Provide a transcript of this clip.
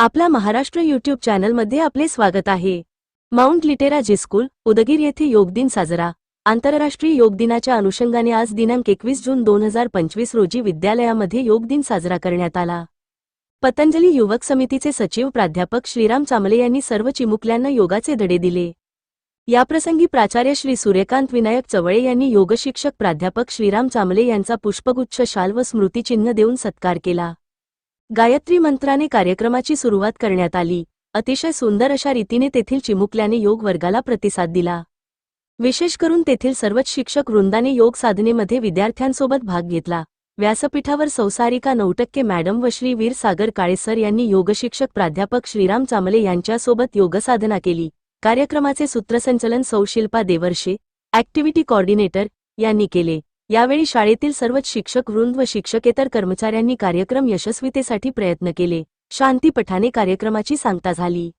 आपला महाराष्ट्र यूट्यूब चॅनलमध्ये आपले स्वागत आहे. माउंट लिटेरा जिस्कूल उदगीर येथे योग दिन साजरा. आंतरराष्ट्रीय योग दिनाच्या अनुषंगाने आज दिनांक एकवीस जून दोन हजार पंचवीस रोजी विद्यालयामध्ये योग दिन साजरा करण्यात आला. पतंजली युवक समितीचे सचिव प्राध्यापक श्रीराम चामले यांनी सर्व चिमुकल्यांना योगाचे धडे दिले. याप्रसंगी प्राचार्य श्री सूर्यकांत विनायक चवळे यांनी योगशिक्षक प्राध्यापक श्रीराम चामले यांचा पुष्पगुच्छ शाल व स्मृतिचिन्ह देऊन सत्कार केला. गायत्री मंत्राने कार्यक्रमाची सुरुवात करण्यात आली. अतिशय सुंदर अशा रीतीने तेथील चिमुकल्याने योग वर्गाला प्रतिसाद दिला. विशेष करून तेथील सर्वच शिक्षक वृंदाने योग साधनेमध्ये विद्यार्थ्यांसोबत भाग घेतला. व्यासपीठावर संसारिका नऊ टक्के मॅडम व श्री वीर सागर काळेसर यांनी योगशिक्षक प्राध्यापक श्रीराम चामले यांच्यासोबत योगसाधना केली. कार्यक्रमाचे सूत्रसंचलन सौशिल्पा देवर्षे ॲक्टिव्हिटी कॉर्डिनेटर यांनी केले. यावेळी शाळेतील सर्वच शिक्षक वृंद व शिक्षकेतर कर्मचाऱ्यांनी कार्यक्रम यशस्वीतेसाठी प्रयत्न केले. शांतीपठाने कार्यक्रमाची सांगता झाली.